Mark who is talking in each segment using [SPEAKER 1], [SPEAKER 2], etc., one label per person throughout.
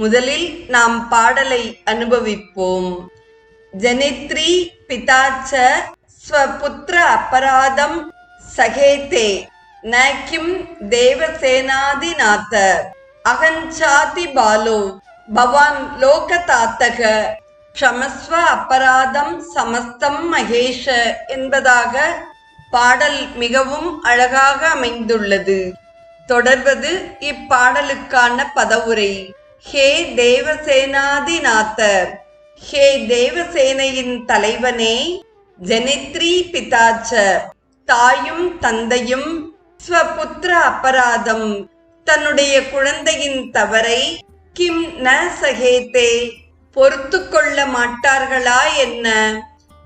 [SPEAKER 1] முதலில் நாம் பாடலை அனுபவிப்போம். ஜனித்ரி பிதாச்ச ஸ்வபுத்திர அபராதம் சகேதே நக்கிம் தேவசேனாதிநாத அகஞ்சாதி பாலோ பவான் லோகதாத்தக க்ஷமஸ்வ அபராதம் சமஸ்தம் மகேஷ என்பதாக பாடல் மிகவும் அழகாக அமைந்துள்ளது. தொடர்வது இப்பாடலுக்கான பதவுரை. ஹே தேவசேனாதிநாத ஹே தேவசேனையின் தலைவனே ஜெனித்ரி பிதாச்ச தாயும் தந்தையும் ஸ்வபுத்திர அபராதம் தன்னுடைய குழந்தையின் தவறை கிம் ந சகேதே பொறுத்து கொள்ள மாட்டார்களா என்ன?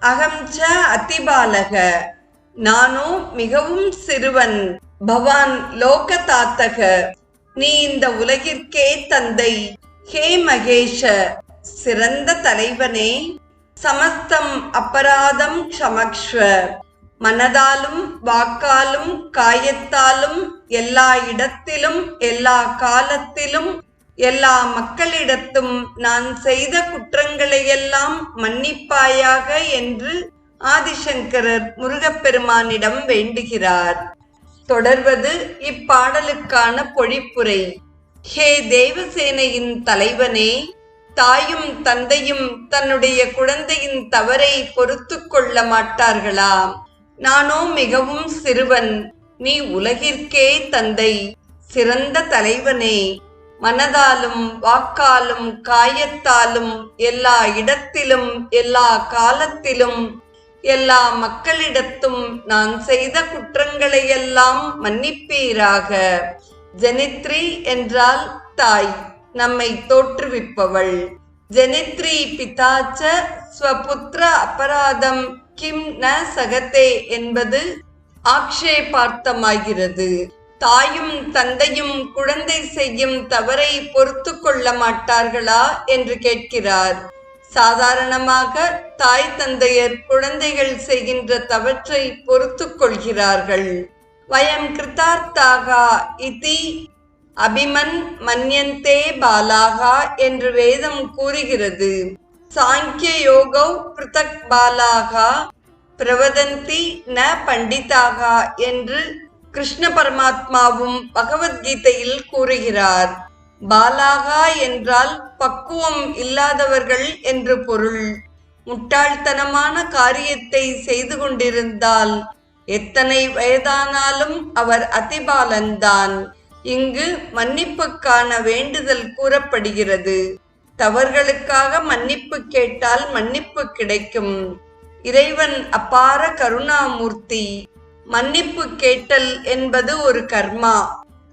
[SPEAKER 1] அகம்ச அதிபாலக நானோ மிகவும் சிறுவன் பவான் லோகதாத்தக. நீ இந்த உலகிற்கே தந்தை. ஹே மகேஷ சிறந்த தலைவனே. சமஸ்தம் அபராதம் க்ஷமக்ஷ்வ மனதாலும் வாக்காலும் காயத்தாலும் எல்லா இடத்திலும் எல்லா காலத்திலும் எல்லா மக்களிடத்தும் நான் செய்த குற்றங்களையெல்லாம் மன்னிப்பாயாக என்று ஆதிசங்கரர் முருகப்பெருமானிடம் வேண்டுகிறார். தொடர்வது இப்பாடலுக்கான பொழிப்புரை. ஹே தேவசேனையின் தலைவனே தாயும் தந்தையும் தன்னுடைய குழந்தையின் தவறை பொறுத்து கொள்ள மாட்டார்களா? நானோ மிகவும் சிறுவன் நீ உலகிற்கே தந்தை சிறந்த தலைவனே. மனதாலும் வாக்காலும் காயத்தாலும் எல்லா இடத்திலும் எல்லா காலத்திலும் எல்லா மக்களிடத்தும் நான் செய்த குற்றங்களையெல்லாம் மன்னிப்பீராக. ஜெனித்ரி என்றால் தாய் நம்மை தோற்றுவிப்பவள். ஜெனித்ரி பிதாச்ச ஸ்வபுத்திர அபராதம் கிம் ந சகத்தே என்பது ஆக்ஷேபார்த்தமாகிறது. தாயும் தந்தையும் குழந்தை செய்யும் தவறை பொறுத்து கொள்ள மாட்டார்களா என்று கேட்கிறார். சாதாரணமாக தாய் தந்தையர் குழந்தைகள் செய்கின்ற தவற்றை பொறுத்து கொள்கிறார்கள். வயம் கிருத்தார்த்தாகா இதி அபிமன் மன்யந்தே பாலாகா என்று வேதம் கூறுகிறது. சாங்கிய யோகோ பிருத்தக் பாலாகா பிரவதந்தி ந பண்டிதாகா என்று கிருஷ்ண பரமாத்மாவும் பகவத்கீதையில் கூறுகிறார். பாலாகா என்றால் பக்குவம் இல்லாதவர்கள் என்று பொருள். முட்டாள்தனமான காரியத்தை செய்து கொண்டிருந்தால் எத்தனை வயதானாலும் அவர் அதிபாலன்தான். இங்கு மன்னிப்புக்கான வேண்டுதல் கூறப்படுகிறது. தவறுகளுக்காக மன்னிப்பு கேட்டால் மன்னிப்பு கிடைக்கும். இறைவன் அப்பார கருணாமூர்த்தி. மன்னிப்பு கேட்டல் என்பது ஒரு கர்மா.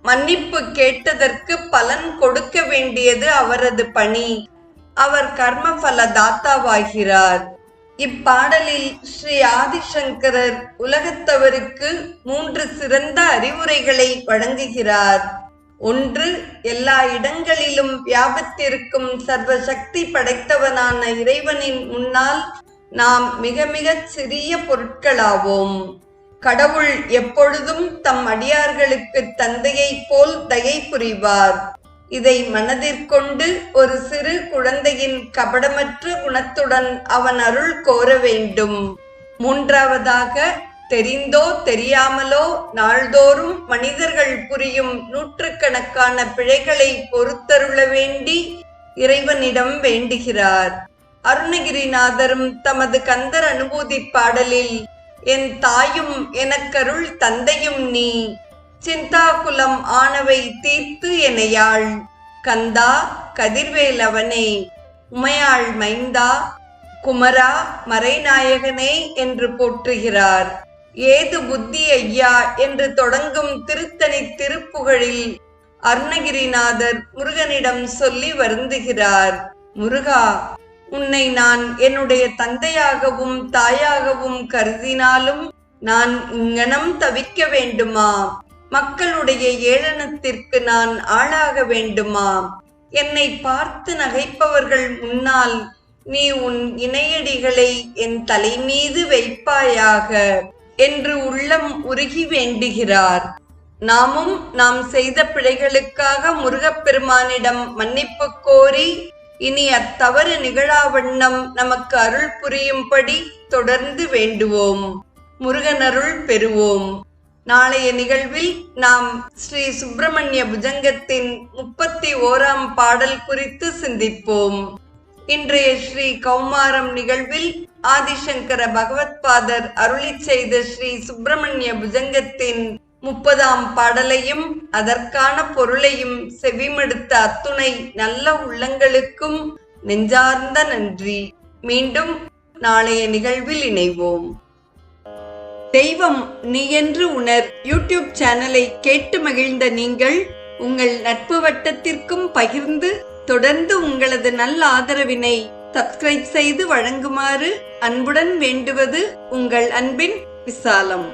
[SPEAKER 1] மன்னிப்பு கேட்டதற்கு பலன் கொடுக்க வேண்டியது அவரது பணி. அவர் கர்மபல தாத்தாவாகிறார். இப்பாடலில் ஸ்ரீ ஆதிசங்கரர் உலகத்தவருக்கு மூன்று சிறந்த அறிவுரைகளை வழங்குகிறார். ஒன்று எல்லா இடங்களிலும் வியாபித்திருக்கும் சர்வ சக்தி படைத்தவனான இறைவனின் முன்னால் நாம் மிக மிகச் சிறிய பொருட்களாவோம். கடவுள் எப்பொழுதும் தம் அடியார்களுக்கு தந்தையைப் போல் தயை புரிவார். இதை மனதிற்கொண்டு ஒரு சிறு குழந்தையின் கபடமற்ற குணத்துடன் அவன் அருள் கோர வேண்டும். மூன்றாவதாக தெரிந்தோ தெரியாமலோ நாள்தோறும் மனிதர்கள் புரியும் நூற்றுக்கணக்கான பிழைகளை பொறுத்தருள வேண்டி இறைவனிடம் வேண்டுகிறார். அருணகிரிநாதரும் தமது கந்தர் அனுபூதி பாடலில் என் தாயும் எனக்கருள் தந்தையும் நீ. சிந்தாகுலம் ஆனவை தீர்த்து எனையாள் கந்தா கதிர்வேலவனே உமையாள் மைந்தா குமரா மறைநாயகனே என்று போற்றுகிறார். ஏது புத்தி ஐயா என்று தொடங்கும் திருத்தணி திருப்புகழில் அருணகிரிநாதர் முருகனிடம் சொல்லி வருந்துகிறார். முருகா உன்னை நான் என்னுடைய தந்தையாகவும் தாயாகவும் கருதினாலும் நான் இங்கனம் தவிக்க வேண்டுமா? மக்களுடைய ஏளனத்திற்கு நான் ஆளாக வேண்டுமா? என்னை பார்த்து நகைப்பவர்கள் முன்னால் நீ உன் இணையடிகளை என் தலைமீது வைப்பாயாக என்று உள்ளம் உருகி வேண்டுகிறார். நாமும் நாம் செய்த பிழைகளுக்காக முருகப்பெருமானிடம் மன்னிப்பு கோரி இனி அத்தவறு நிகழாவண்ணம் நமக்கு அருள் புரியும்படி தொடர்ந்து வேண்டுவோம். முருகனருள் பெறுவோம். நாளைய நிகழ்வில் நாம் ஸ்ரீ சுப்பிரமணிய புஜங்கத்தின் முப்பத்தி ஓராம் பாடல் குறித்து சிந்திப்போம். இன்றைய ஸ்ரீ கௌமாரம் நிகழ்வில் ஆதிசங்கர பகவத்பாதர் அருளி செய்த ஸ்ரீ சுப்பிரமணிய புஜங்கத்தின் முப்பதாம் பாடலையும் அதற்கான பொருளையும் செவிமடுத்த அத்துணை நல்ல உள்ளங்களுக்கும் நெஞ்சார்ந்த நன்றி. மீண்டும் நாளைய நிகழ்வில் இணைவோம். தெய்வம் நீ என்று உணர் யூடியூப் சேனலை கேட்டு மகிழ்ந்த நீங்கள் உங்கள் நட்பு வட்டத்திற்கும் பகிர்ந்து தொடர்ந்து உங்களது நல்ல ஆதரவினை சப்ஸ்கிரைப் செய்து வழங்குமாறு அன்புடன் வேண்டுவது உங்கள் அன்பின் விசாலம்.